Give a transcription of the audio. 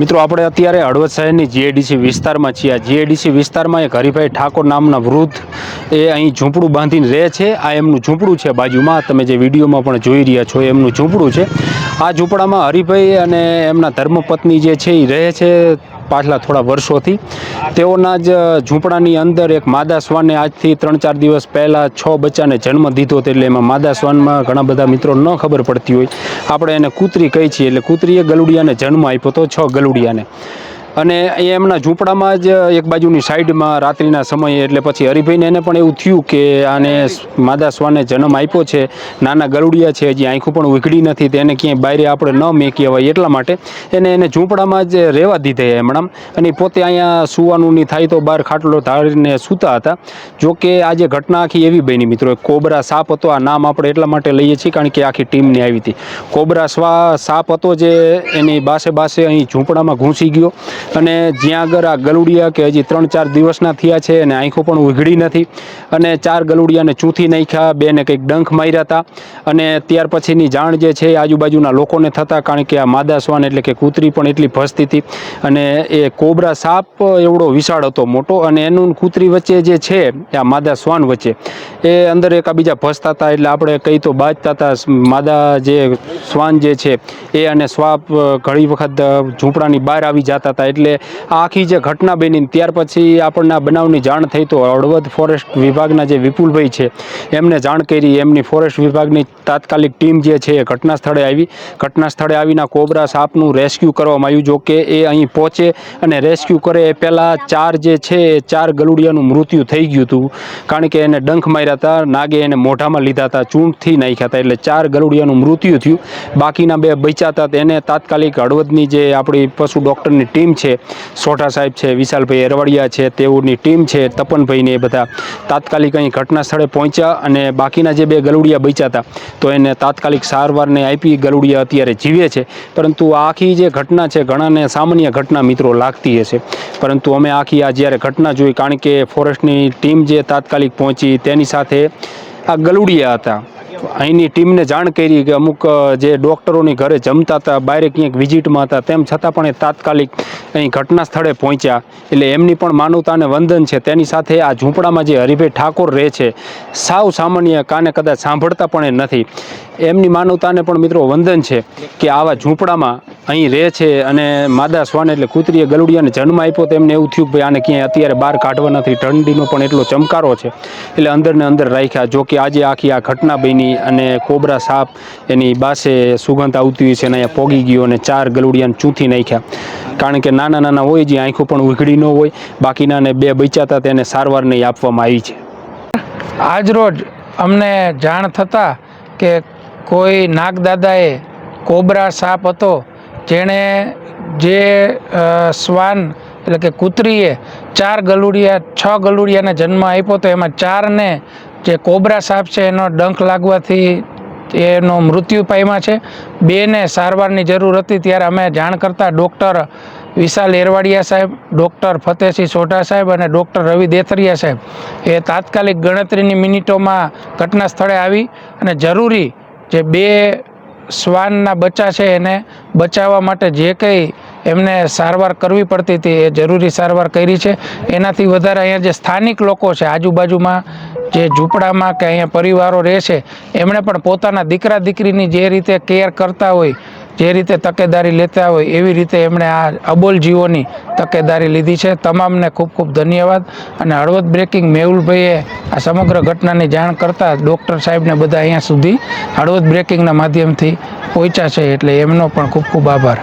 મિત્રો, આપણે અત્યારે હળવદ શહેરની જીએડીસી વિસ્તારમાં છીએ. આ જીએડીસી વિસ્તારમાં એક હરિભાઈ ઠાકોર નામના વૃદ્ધ એ અહીં ઝૂંપડું બાંધીને રહે છે. આ એમનું ઝૂંપડું છે બાજુમાં. તમે જે વિડીયોમાં પણ જોઈ રહ્યા છો, એમનું ઝૂંપડું છે. આ ઝૂંપડામાં હરિભાઈ અને એમના ધર્મપત્ની જે છે, એ રહે છે. પાછલા થોડા વર્ષોથી. તેઓના જ ઝૂંપડાની અંદર એક માદા શ્વાને આજથી ત્રણ ચાર દિવસ પહેલાં છ બચ્ચાને જન્મ દીધો હતો એટલે એમાં માદા શ્વાનમાં ઘણા બધા મિત્રો ન ખબર પડતી હોય. આપણે એને કૂતરી કહી છીએ એટલે કૂતરીએ ગલુડિયાને જન્મ આપ્યો હતો, છ ગલુડિયાને. અને એ એમના ઝૂંપડામાં જ એક બાજુની સાઈડમાં રાત્રિના સમયે એટલે પછી હરિભાઈને એને પણ એવું થયું કે આને માદા સ્વાને જન્મ આપ્યો છે, નાના ગરુડિયા છે, હજી આંખું પણ ઉઘડી નથી તેને ક્યાંય બહાર આપણે ન મેકી હોય એટલા માટે એને એને ઝૂંપડામાં જ રહેવા દીધા એમણામ અને પોતે અહીંયા સુવાનું નહીં થાય તો બહાર ખાટલો ધારીને સૂતા હતા. જો કે આજે ઘટના આખી એવી બની મિત્રો કોબરા સાપ હતો, આ નામ આપણે એટલા માટે લઈએ છીએ કારણ કે આખી ટીમની આવી હતી. કોબરા સ્વા સાપ હતો જે એની બાસે બાસે અહીં ઝૂંપડામાં ઘૂસી ગયો. અને જ્યાં આગળ આ ગલુડિયા કે હજી ત્રણ ચાર દિવસના થયા છે અને આંખો પણ ઉઘડી નથી અને ચાર ગલુડિયાને ચૂંથી નાખ્યા, બેને કંઈક ડંખ માર્યા હતા. અને ત્યાર પછીની જાણ જે છે આજુબાજુના લોકોને થતા, કારણ કે આ માદા શ્વાન એટલે કે કૂતરી પણ એટલી ભસતી હતી. અને એ કોબરા સાપ એવડો વિશાળ હતો, મોટો. અને એનું કૂતરી વચ્ચે જે છે, આ માદા શ્વાન વચ્ચે એ અંદર એકાબીજા ભસતા હતા એટલે આપણે કહી તો બાજતા હતા. માદા જે શ્વાન જે છે, એ અને સ્વાપ ઘણી વખત ઝૂંપડાની બહાર આવી જતા હતા. એટલે આખી જે ઘટના બની ત્યાર પછી આપણને આ બનાવની જાણ થઈ તો હળવદ ફોરેસ્ટ વિભાગના જે વિપુલભાઈ છે, એમને જાણ કરી. એમની ફોરેસ્ટ વિભાગની તાત્કાલિક ટીમ જે છે એ ઘટના સ્થળે આવી. ઘટના સ્થળે આવીને કોબરા સાપનું રેસ્ક્યુ કરવામાં આવ્યું. જો કે એ અહીં પહોંચે અને રેસ્ક્યુ કરે એ પહેલાં ચાર જે છે એ ચાર ગલુડિયાનું મૃત્યુ થઈ ગયું હતું. કારણ કે એને ડંખ માર્યા હતા, નાગે એને મોઢામાં લીધા હતા, ચૂંટથી નાખ્યા હતા એટલે ચાર ગરુડિયાનું મૃત્યુ થયું. બાકીના બે બચ્યા હતા, તેને તાત્કાલિક હળવદની જે આપણી પશુ ડૉક્ટરની ટીમ છે, સોઢા સાહેબ છે, વિશાલભાઈ એરવાડિયા છે, તેઓની ટીમ છે તપનભાઈને એ બધા તાત્કાલિક અહીં ઘટના સ્થળે પહોંચ્યા અને બાકીના જે બે ગલુડિયા બચ્યા હતા, તો એને તાત્કાલિક સારવારને આપી ગલુડિયા અત્યારે જીવે છે. પરંતુ આખી જે ઘટના છે ઘણાને સામાન્ય ઘટના મિત્રો લાગતી હશે. પરંતુ અમે આખી આ જ્યારે ઘટના જોઈ, કારણ કે ફોરેસ્ટની ટીમ જે તાત્કાલિક પહોંચી, તેની સાથે આ ગલુડિયા હતા. અહીંની ટીમને જાણ કરી કે અમુક જે ડૉક્ટરોની ઘરે જમતા હતા બહાર ક્યાંક વિઝિટમાં હતા, તેમ છતાં પણ એ તાત્કાલિક અહીં ઘટના સ્થળે પહોંચ્યા. એટલે એમની પણ માનવતાને વંદન છે. તેની સાથે આ ઝૂંપડામાં જે હરિભાઈ ઠાકોર રહે છે, સાવ સામાન્ય કાને કદાચ સાંભળતા પણ એ નથી. એમની માનવતાને પણ મિત્રો વંદન છે કે આવા ઝૂંપડામાં અહીં રહે છે અને માદા શ્વાન એટલે કૂતરીએ ગલુડિયાને જન્મ આપ્યો તો એમને એવું થયું ભાઈ આને ક્યાંય અત્યારે બહાર કાઢવા નથી. ઠંડીનો પણ એટલો ચમકારો છે. એટલે અંદરને અંદર રાખ્યા. જો કે આજે આખી આ ઘટના બની અને કોબરા સાપ એની બાસે સુગંધ આવતી હોય છે અને અહીંયા પોગી ગયો અને ચાર ગલુડિયાને ચૂંથી નાખ્યા. કારણ કે નાના નાના હોય જે આંખો પણ ઉઘડી ન હોય. બાકીનાને બે બચ્યા તેને સારવાર નહીં આપવામાં આવી છે. આજરોજ અમને જાણ થતાં કે કોઈ નાગદાદાએ કોબરા સાપ હતો જેણે જે શ્વાન એટલે કે કૂતરીએ ચાર ગલુડિયા, છ ગલુડિયાને જન્મ આપ્યો તો એમાં ચારને જે કોબરા સાપ છે એનો ડંખ લાગવાથી એનો મૃત્યુ પામ્યા છે. બેને સારવારની જરૂર હતી ત્યારે અમે જાણ કરતા ડૉક્ટર વિશાલ એરવાડિયા સાહેબ, ડૉક્ટર ફતેહસિંહ સોઢા સાહેબ અને ડૉક્ટર રવિ દેથરિયા સાહેબ. એ તાત્કાલિક ગણતરીની મિનિટોમાં ઘટના સ્થળે આવી અને જરૂરી જે બે શ્વાનના બચ્ચા છે એને બચાવવા માટે જે કંઈ એમને સારવાર કરવી પડતી હતી એ જરૂરી સારવાર કરી છે. એનાથી વધારે અહીંયા જે સ્થાનિક લોકો છે, આજુબાજુમાં જે ઝૂંપડામાં કે અહીંયા પરિવારો રહે છે, એમણે પણ પોતાના દીકરા દીકરીની જે રીતે કેર કરતા હોય જે રીતે તકેદારી લેતા હોય એવી રીતે એમણે આ અબોલ જીવોની તકેદારી લીધી છે. તમામને ખૂબ ખૂબ ધન્યવાદ અને હળવદ બ્રેકિંગ મેહુલભાઈએ આ સમગ્ર ઘટનાની જાણ કરતાં ડૉક્ટર સાહેબને બધા અહીંયા સુધી હળવદ બ્રેકિંગના માધ્યમથી પહોંચ્યા છે એટલે એમનો પણ ખૂબ ખૂબ આભાર.